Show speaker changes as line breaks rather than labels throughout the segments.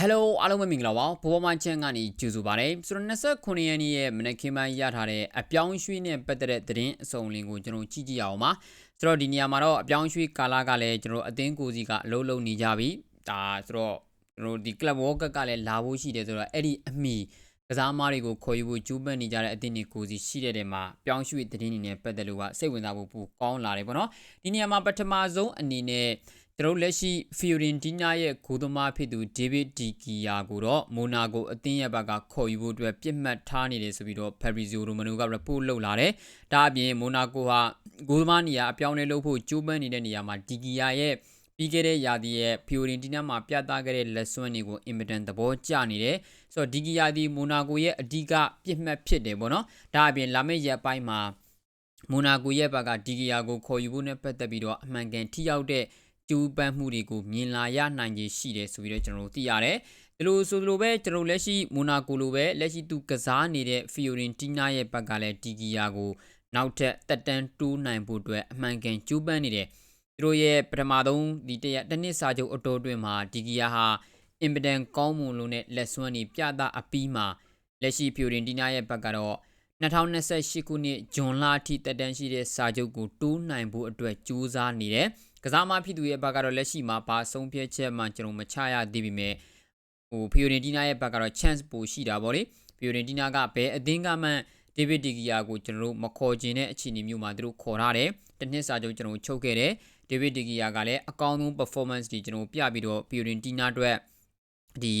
Hello အားလုံးပဲမင်္ဂလာပါဘောပေါ်မချန်ကနေကြိုဆိုပါရစေဆိုတော့29ရက်နေ့ရဲ့မနက်ခင်းပိုင်းရထားတဲ့အပြောင်းရွှေ့နဲ့ပတ်သက်တဲ့သတင်းအစုံလင်ကိုကျွန်တော်ကြည့်ကြည့်အောင်ပါဆိုတော့ဒီနေရာမှာတော့အပြောင်းရွှေ့ကာလကလည်းကျွန်တော်အသင်းကိုစီကအလုံးလုံးနေကြပြီဒါဆိုတော့ကျွန်တော်ဒီ Club World Cup ကလည်းလာဖို့ရှိတယ်ဆိုတော့အဲ့ဒီအမိကစားမားတွေကိုခေါ်ယူဖို့ကြိုးပမ်းနေကြတဲ့အသင်းတွေကိုစီရှိတဲ့တဲမှာပြောင်းရွှေ့သတင်းတွေနဲ့ပတ်သက်လို့ကစိတ်ဝင်စားဖို့ပိုကောင်းလာတယ်ပေါ့နော်ဒီနေရာမှာပထမဆုံးအနေနဲ့ ကျွန်တော်လက်ရှိ Fiorentina ရဲ့ဂိုးသမားဖြစ်သူ David De Gea ကိုတော့ Monaco အသင်းရဲ့ဘက်ကခေါ်ယူဖို့အတွက်ပြစ်မှတ်ထားနေတယ်ဆိုပြီးတော့ Fabrizio Romano က report လုပ်လာတယ်။ဒါအပြင် Monaco ဟာဂိုးသမားနေရာအပြောင်းလဲလုပ်ဖို့ကြိုးပမ်းနေတဲ့နေရာမှာ De Gea ရဲ့ပြီးခဲ့တဲ့ရာသီရဲ့ Fiorentina မှာပြသခဲ့တဲ့လက်စွမ်းတွေကိုအင်မတန်သဘောကျနေတယ်။ဆိုတော့ De Gea ဒီ Monaco ရဲ့အဓိကပြစ်မှတ်ဖြစ်တယ်ပေါ့နော်။ဒါအပြင်လာမယ့်ရက်ပိုင်းမှာမိုနာကိုရဲ့ဘက်က De Gea ကိုခေါ်ယူဖို့နဲ့ပတ်သက်ပြီးတော့အမှန်ကန်ထိရောက်တဲ့ ကျူးပန်းမှုတွေကိုမြင်လာရနိုင်ခြေရှိတယ်ဆိုပြီးတော့ကျွန်တော်တို့သိရတယ်။ဒီလိုဆိုလိုပဲကျွန်တော်လက်ရှိမိုနာကိုလိုပဲလက်ရှိသူကစားနေတဲ့ Fiorentina ရဲ့ဘက်ကလည်းဒီဂီယာကိုနောက်ထပ်တက်တန်းတိုးနိုင်ဖို့အတွက်အမှန်ကန်ကျူးပန်းနေတယ်။သူတို့ရဲ့ပထမဆုံးဒီတရတနစ်စာချုပ်အတော်တွင်မှာဒီဂီယာဟာအင်ပဒန်ကောင်းမွန်လို့နဲ့လက်စွမ်းနေပြသအပီးမှာလက်ရှိ Fiorentina ရဲ့ဘက်ကတော့2028ခုနှစ်ဇွန်လအထိတက်တန်းရှိတဲ့စာချုပ်ကိုတိုးနိုင်ဖို့အတွက်ကြိုးစားနေတယ်။ ကစားမဖြစ်သူရဲ့ဘက်ကတော့လက်ရှိမှာဘာဆုံးဖြတ်ချက်မှကျွန်တော်မချရသေးပေမဲ့ဟိုဖီယိုရင်တီနာရဲ့ဘက်ကတော့ chance ပိုရှိတာဗောလေဖီယိုရင်တီနာကဘယ်အသင်းကမှဒေးဗစ်ဒီဂီယာကိုကျွန်တော်တို့မခေါ်ခြင်းတဲ့အခြေအနေမျိုးမှာသူတို့ခေါ်ထားတယ်တနစ်စာချုပ်ကျွန်တော်ချုပ်ခဲ့တယ်ဒေးဗစ်ဒီဂီယာကလည်းအကောင်းဆုံး performance တွေကျွန်တော်ပြပြီးတော့ဖီယိုရင်တီနာအတွက်ဒီ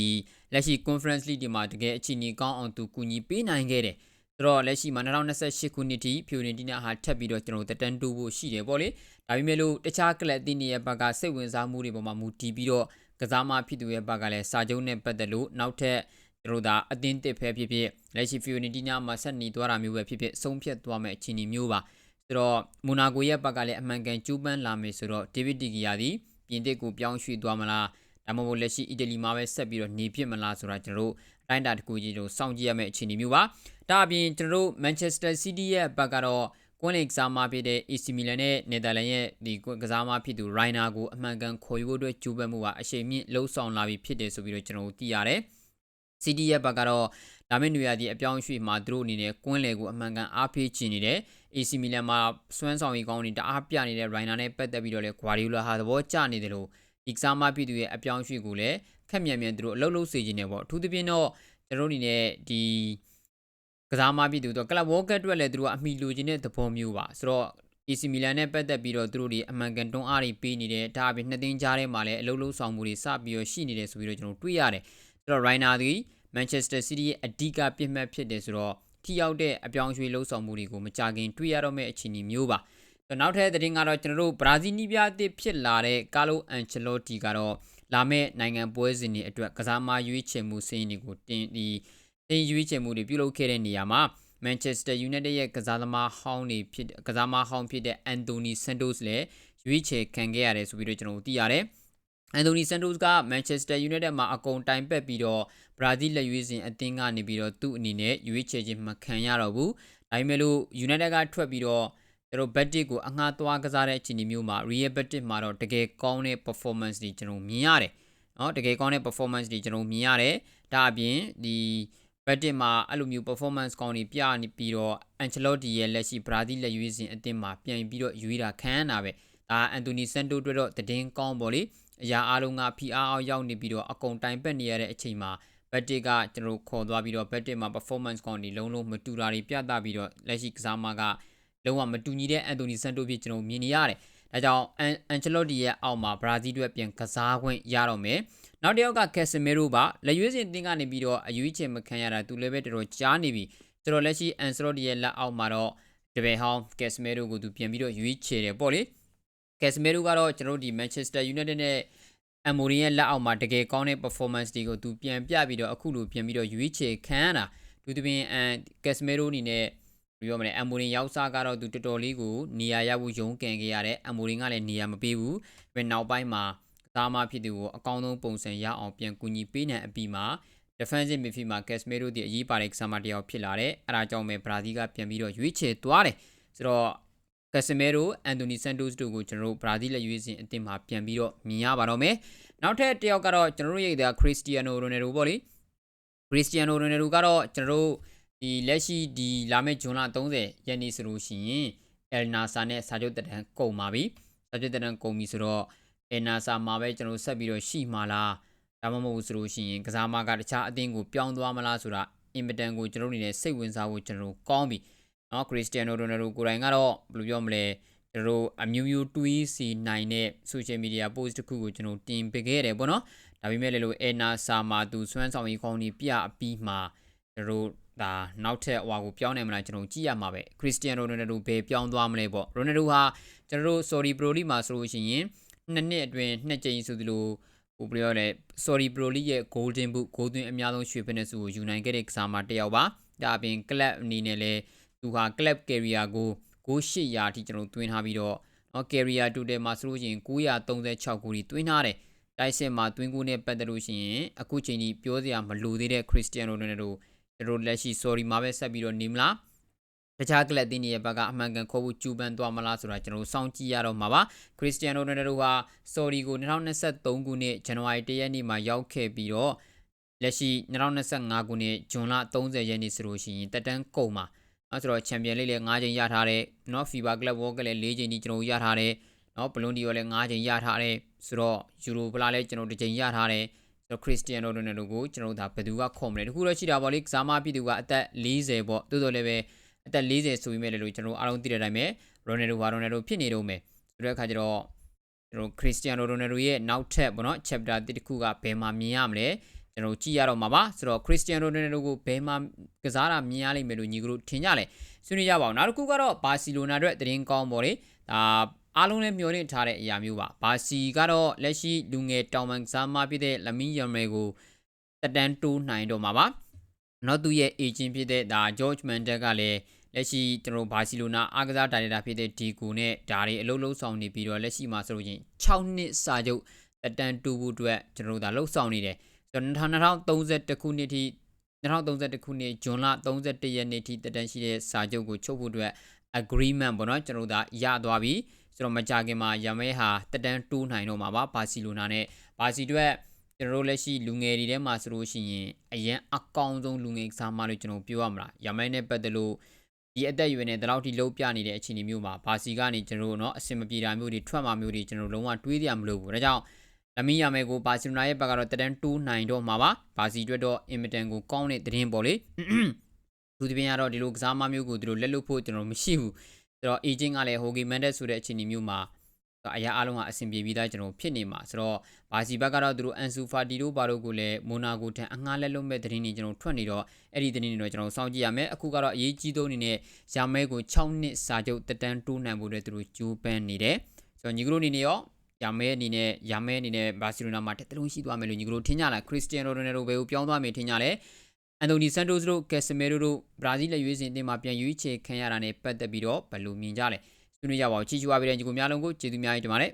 လက်ရှိ conference league ဒီမှာတကယ်အခြေအနေကောင်းအောင်သူကူညီပေးနိုင်ခဲ့တယ် ဆိုတော့လက်ရှိမှာ2028ခုနှစ်ထိဖီယိုရင်တီနာဟာထပ်ပြီးတော့ကျွန်တော်တက်တန်းတိုးဖို့ရှိတယ်ပေါ့လေဒါပေမဲ့လို့တခြားကလပ်အသင်းတွေရဲ့ဘက်ကစိတ်ဝင်စားမှုတွေပေါ်မှာမူတည်ပြီးတော့ကစားမဖြစ်သူရဲ့ဘက်ကလည်းစာချုပ်နဲ့ပတ်သက်လို့နောက်ထပ်တို့ဒါအသင်းတစ်ဖဲဖြစ်ဖြစ်လက်ရှိဖီယိုနီတီနာမှာဆက်နေသွားတာမျိုးပဲဖြစ်ဖြစ်ဆုံးဖြတ်သွားမယ့်အခြေအနေမျိုးပါဆိုတော့မိုနာကိုရဲ့ဘက်ကလည်းအမှန်ကန်ကျူးပန်းလာမယ်ဆိုတော့ဒေးဗစ်ဒီဂီယာသည်ပြင်သစ်ကိုပြောင်းရွှေ့သွားမလားဒါမှမဟုတ်လက်ရှိအီတလီမှာပဲဆက်ပြီးတော့နေဖြစ်မလားဆိုတာကျွန်တော်တို့အ တိုင်းတာတစ်ခုကြီးတို့စောင့်ကြည့်ရမယ့်အခြေအနေမျိုးပါဒါအပြင်ကျွန်တော်တို့မန်ချက်စတာစီးတီးရဲ့ဘက်ကတော့ကွန်းလီကစားမဖြစ်တဲ့ AC Milan နဲ့နယ်သာလန်ရဲ့ဒီကစားမဖြစ်သူ Rainer ကိုအမှန်ကန်ခေါ်ယူဖို့အတွက်ကြိုးပမ်းမှုပါအရှိန်မြင့်လှုံ့ဆော်လာပြီးဖြစ်တယ်ဆိုပြီးတော့ကျွန်တော်တို့သိရတယ်။ CD ရဲ့ဘက်ကတော့လာမယ့်နေရာဒီအပြောင်းရွှေ့မှာသူတို့အနေနဲ့ကွင်းလေကိုအမှန်ကန်အားပေးချင်နေတယ်။ AC Milan မှာစွမ်းဆောင်ရည်ကောင်းနေတအားပြနေတဲ့ Rainer နဲ့ပတ်သက်ပြီးတော့လေ Guardiola ဟာသဘောကျနေတယ်လို့ဒီကစားမဖြစ်သူရဲ့အပြောင်းရွှေ့ကိုလည်း ခက်မြန်မြန်သူတို့အလုပ်လုပ်စေချင်တယ်ပေါ့အထူးသဖြင့်တော့ကျွန်တော်တို့အနေနဲ့ဒီကစားမပြည်သူတို့ကလပ်ဝေါ်ကတ်အတွက်လည်းသူတို့ကအမိလိုချင်တဲ့သဘောမျိုးပါဆိုတော့ AC Milan နဲ့ပတ်သက်ပြီးတော့သူတို့ဒီအမှန်ကန်တွန်းအားတွေပေးနေတယ်ဒါအပြင်နှစ်သိန်းကြားထဲမှာလည်းအလုံးလုံးဆောင်မှုတွေစပြီးတော့ရှိနေတယ်ဆိုပြီးတော့ကျွန်တော်တွေ့ရတယ်ဆိုတော့ Rainer ဒီ Manchester City ရဲ့အဓိကပြစ်မှတ်ဖြစ်တယ်ဆိုတော့ထိရောက်တဲ့အပြောင်းရွှေ့လှုပ်ဆောင်မှုတွေကိုမကြခင်တွေ့ရတော့မယ့်အခြေအနေမျိုးပါနောက်ထပ်သတင်းကတော့ကျွန်တော်တို့ဘရာဇီးနီးပြအသစ်ဖြစ်လာတဲ့ကာလိုအန်ချယ်လော့တီကတော့ လာမယ့်နိုင်ငံပွဲစဉ်တွေအတွက်ကစားမရွေးချယ်မှုစည်းတွေကိုတင်ဒီတင်ရွေးချယ်မှုတွေပြုလုပ်ခဲ့တဲ့နေရာမှာ Manchester United ရဲ့ကစားသမားဟောင်းတွေဖြစ်ကစားသမားဟောင်းဖြစ်တဲ့ Anthony Santos လည်းရွေးချယ်ခံခဲ့ရတယ်ဆိုပြီးတော့ကျွန်တော်တို့သိရတယ်။ Anthony Santos က Manchester United မှာအကုန်တိုင်ပက်ပြီးတော့ဘရာဇီးလက်ရွေးစင်အသင်းကနေပြီးတော့သူ့အနေနဲ့ရွေးချယ်ခြင်းမခံရတော့ဘူး။ဒါပေမဲ့လို့ United ကထွက်ပြီးတော့ ကျွန်တော် Betis ကိုအငှားသွားကစားတဲ့အခြေအနေမျိုးမှာ Real Betis မှာတော့တကယ်ကောင်းတဲ့ performance တွေကျွန်တော်မြင်ရတယ်။နော်တကယ်ကောင်းတဲ့ performance တွေကျွန်တော်မြင်ရတယ်။ဒါအပြင်ဒီဘက်တစ်မှာအဲ့လိုမျိုး performance ကောင်းတွေပြနေပြီးတော့ Ancelotti ရဲ့လက်ရှိဘရာဇီးလက်ရွေးစင်အသင်းမှာပြန်ပြီးတော့ရွေးတာခံရတာပဲဒါအန်တိုနီစန်တိုအတွက်တော့တည်င်းကောင်းပေါ့လေအရာအားလုံးက PR အောက်ရောက်နေပြီးတော့အကုန်တိုင်ပက်နေရတဲ့အချိန်မှာဘက်တစ်ကကျွန်တော်ခေါ်သွားပြီးတော့ဘက်တစ်မှာ performance ကောင်းတွေလုံးလုံးမတူတာတွေပြသပြီးတော့လက်ရှိကစားမက လုံးဝမတူညီတဲ့အန်တိုနီစန်တိုဖြစ်ကျွန်တော်မြင်နေရတယ်ဒါကြောင့်အန်ချလော့တီရဲ့အောက်မှာဘရာဇီးအတွက်ပြန်ကစားခွင့်ရတော့မယ်နောက်တစ်ယောက်ကကက်ဆမီရိုပါလက်ရွေးစင်တင်းကနေပြီးတော့အယူချင်မခံရတာသူလည်းပဲတော်တော်ကြားနေပြီဆိုတော့လက်ရှိအန်စလော့တီရဲ့လက်အောက်မှာတော့တပယ်ဟောင်းကက်ဆမီရိုကိုသူပြန်ပြီးတော့ရွေးချယ်တယ်ပေါ့လေကက်ဆမီရိုကတော့ကျွန်တော်တို့ဒီမန်ချက်စတာယူနိုက်တက်နဲ့အမိုရီရဲ့လက်အောက်မှာတကယ်ကောင်းတဲ့ performance တွေကိုသူပြန်ပြပြီးတော့အခုလိုပြန်ပြီးတော့ရွေးချယ်ခံရတာသူတပင်အန်ကက်ဆမီရိုအနေနဲ့ ပြောမလဲအမိုရင်ရောက်စားကတော့သူတော်တော်လေးကိုနေရာရဖို့ရုန်းကန်ခဲ့ရတယ်အမိုရင်ကလည်းနေရာမပေးဘူးဒါပေမဲ့နောက်ပိုင်းမှာသားမဖြစ်သူကိုအကောင်းဆုံးပုံစံရအောင်ပြန်ကူညီပေးနိုင်အပြီးမှာ defensive midfield မှာ Casemiro ဒီအရေးပါတဲ့ကစားမတစ်ယောက်ဖြစ်လာတယ်အဲဒါကြောင့်ပဲဘရာဇီးကပြန်ပြီးတော့ရွေးချယ်သွားတယ်ဆိုတော့ကက်စမဲရိုအန်တိုနီဆန်တိုစ်တို့ကိုကျွန်တော်တို့ဘရာဇီးလက်ရွေးစင်အသင်းမှာပြန်ပြီးတော့မြင်ရပါတော့မယ်နောက်ထပ်တစ်ယောက်ကတော့ကျွန်တော်တို့ရဲ့ခရစ္စတီယာနိုရိုနယ်ဒိုပေါ့လေခရစ္စတီယာနိုရိုနယ်ဒိုကတော့ကျွန်တော်တို့ ဒီလက်ရှိဒီလာမယ့်ဇွန်လ30ရက်နေ့ဆိုလို့ရှိရင်အယ်နာဆာနဲ့စာချုပ်တက်တန်းကုန်ပါပြီစာချုပ်တက်တန်းကုန်ပြီဆိုတော့အယ်နာဆာမှာပဲကျွန်တော်ဆက်ပြီးတော့ရှိမှာလားဒါမှမဟုတ်ဆိုလို့ရှိရင်ကစားမကတခြားအသင်းကိုပြောင်းသွားမလားဆိုတာအင်မတန်ကိုကျွန်တော်တို့အနေနဲ့စိတ်ဝင်စားဖို့ကျွန်တော်တို့ကောင်းပြီနော်ခရစ္စတီယာနိုရိုနယ်ဒိုကိုယ်တိုင်ကတော့ဘယ်လိုပြောမလဲကျွန်တော်တို့အမျိုးမျိုးတွေးစီနိုင်တဲ့ social media post တစ်ခုကိုကျွန်တော်တင်ပေးခဲ့ရတယ်ပေါ့နော်ဒါပေမဲ့လည်းလို့အယ်နာဆာမှာသူစွမ်းဆောင်ရည်ကောင်းကြီးပြအပြီးမှာ ကျွန်တော်တို့ဒါနောက်ထပ်ဟွာကိုပြောင်းနိုင်မလားကျွန်တော်ကြည့်ရမှာပဲခရစ္စတီယန်ရိုနယ်ဒိုဘယ်ပြောင်းသွားမလဲပေါ့ရိုနယ်ဒိုဟာကျွန်တော်တို့ sorry pro league မှာဆိုလို့ရှိရင်နှစ်နှစ်အတွင်းနှစ်ကြိမ်ဆိုသလိုဟိုပြောရဲ sorry pro league ရဲ့ golden boot ဂိုးသွင်းအများဆုံးရွှေဖက်နယ်စုကိုယူနိုင်ခဲ့တဲ့ကစားမတစ်ယောက်ပါဒါအပြင် club အနေနဲ့လည်းသူဟာ club career ကိုဂိုး800အထိကျွန်တော်သွင်းထားပြီးတော့နော် career total မှာဆိုလို့ရှိရင်936ဂိုးကြီးသွင်းထားတယ်တိုက်စစ်မှာသွင်းကိုနဲ့ပတ်သက်လို့ရှိရင်အခုချိန်ကြီးပြောစရာမလိုသေးတဲ့ခရ ကျွန်တော်လက်ရှိ sorry မှာပဲဆက်ပြီးတော့နေမလားတခြားကလပ်အသင်းတွေရဲ့ဘက်ကအမှန်ကန်ခေါ်ဖို့ကြိုးပမ်းသွားမလားဆိုတာကျွန်တော်စောင့်ကြည့်ရတော့မှာပါခရစ္စတီယာနိုရိုနယ်ဒိုဟာ sorry ကို2023ခုနှစ်ဇန်နဝါရီ1ရက်နေ့မှာရောက်ခဲ့ပြီးတော့လက်ရှိ2025ခုနှစ်ဇွန်လ30ရက်နေ့ဆိုလို့ရှိရင်တက်တန်းကုန်မှာအဲဆိုတော့ချန်ပီယံလိလည်း9ချိန်ရထားတဲ့နော် FIFA Club World ကလည်း4ချိန်ဒီကျွန်တော်ရထားတဲ့နော်ဘလွန်ဒီရောလည်း9ချိန်ရထားတဲ့ဆိုတော့ယူရိုဘလာလည်းကျွန်တော်2ချိန်ရထားတဲ့ တော်ခရစ္စတီယန်ရိုနယ်ဒိုကိုကျွန်တော်ဒါဘယ်သူကခေါ်မလဲတခုတော့ရှိတာပေါ့လေကစားမပြည်သူကအသက်40ပေါ့တိုးတော်လည်းပဲအသက်40ဆိုပြီးမဲ့လေလို့ကျွန်တော်အားလုံးသိတဲ့အတိုင်းပဲရိုနယ်ဒိုဟာရိုနယ်ဒိုဖြစ်နေတော့မယ်ဆိုတဲ့အခါကျတော့ကျွန်တော်ခရစ္စတီယန်ရိုနယ်ဒိုရဲ့နောက်ထပ်ပေါ့နော် chapter တစ်ခုကဘယ်မှာမြင်ရမလဲကျွန်တော်ကြည့်ရတော့မှာပါဆိုတော့ခရစ္စတီယန်ရိုနယ်ဒိုကိုဘယ်မှာကစားတာမြင်ရလိမ့်မယ်လို့ညီကတို့ထင်ကြလဲဆွေးနွေးကြပါအောင်နောက်တစ်ခုကတော့ဘာစီလိုနာအတွက်သတင်းကောင်းပေါ့လေဒါ အားလုံးလည်းမျှော်လင့်ထားတဲ့အရာမျိုးပါဘာစီကတော့လက်ရှိလူငယ်တောင်ပန်ကစားမဖြစ်တဲ့လမင်းယမ်မဲကိုတက်တန်းတိုးနိုင်တော့မှာပါနောက်သူရဲ့ agent ဖြစ်တဲ့ဒါ George Mendes ကလည်းလက်ရှိကျွန်တော်ဘာစီလိုနာအားကစားဒါရိုက်တာဖြစ်တဲ့ဒီကိုနဲ့ဒါတွေအလုပ်လုပ်ဆောင်နေပြီးတော့လက်ရှိမှာဆိုလို့ချင်း6နှစ်စာချုပ်တက်တန်းတိုးဖို့အတွက်ကျွန်တော်တို့ဒါလှုပ်ဆောင်နေတယ်ဆိုတော့2031ခုနှစ်ထိ2031ခုနှစ်ဇွန်လ31ရက်နေ့ထိတက်တန်းရှိတဲ့စာချုပ်ကိုချုပ်ဖို့အတွက် agreement ပေါ့နော်ကျွန်တော်တို့ဒါရသွားပြီ ဆိုတော့မကြခင်မှာရမဲဟာတက်တန်းတိုးနိုင်တော့မှာပါဘာစီလိုနာနဲ့ဘာစီအတွက်ကျွန်တော်တို့လက်ရှိလူငယ်တွေထဲမှာဆိုလို့ရှိရင်အရန်အကောင်းဆုံးလူငယ်ကစားမလို့ကျွန်တော်ပြောရမလားရမဲနဲ့ပတ်သက်လို့ဒီအသက်အရွယ်နဲ့ဒီလောက်ထိလုံးပြနေတဲ့အခြေအနေမျိုးမှာဘာစီကနေကျွန်တော်တို့เนาะအဆင်မပြေတာမျိုးတွေထွက်မှာမျိုးတွေကျွန်တော်လုံးဝတွေးကြရမလို့ဘူးဒါကြောင့်လမီယာမဲကိုဘာစီလိုနာရဲ့ဘက်ကတော့တတန်းတိုးနိုင်တော့မှာပါဘာစီအတွက်တော့အင်မတန်ကိုကောင်းတဲ့သတင်းပေါ့လေသူဒီပြင်ကတော့ဒီလိုကစားမမျိုးကိုသူတို့လက်လွတ်ဖို့ကျွန်တော်မရှိဘူး ဆိုတော့ agent ကလည်း Hockey Mendes ဆိုတဲ့အခြေအနေမျိုးမှာအရာအလုံးကအဆင်ပြေပြီးသားကျွန်တော်ဖြစ်နေမှာဆိုတော့ဘာစီဘက်ကတော့သူတို့ Ansu Fati တို့ဘာတို့ကိုလည်းမိုနာကိုထံအငှားလက်လုံးမဲ့သတင်းတွေကျွန်တော်ထွက်နေတော့အဲ့ဒီသတင်းတွေတော့ကျွန်တော်စောင့်ကြည့်ရမယ်အခုကတော့အရေးကြီးဆုံးအနေနဲ့ရာမဲကို6နှစ်စာချုပ်တက်တန်းတိုးနိုင်ဖို့အတွက်သူတို့ကြိုးပမ်းနေတယ်ဆိုတော့ညီကတို့အနေနဲ့ရောရာမဲအနေနဲ့ရာမဲအနေနဲ့ဘာစီလိုနာမှာတက်တလုံးရှိသွားမယ်လို့ညီကတို့ထင်ကြလားခရစ္စတီယန်ရိုနယ်ဒိုဘယ်ကိုပြောင်းသွားမယ်ထင်ကြလဲ အန်တိုနီဆန်တိုစ်တို့ကက်စမဲရိုတို့ဘရာဇီးလက်ရွေးစင်အသင်းမှာပြန်ရွေးချယ်ခံရတာနဲ့ပတ်သက်ပြီးတော့ဘယ်လိုမြင်ကြလဲဆွေးနွေးကြပါဦးချီချူပါပြီးတဲ့ညီကိုများလုံးကိုကျေးဇူးများကြီးတင်ပါတယ်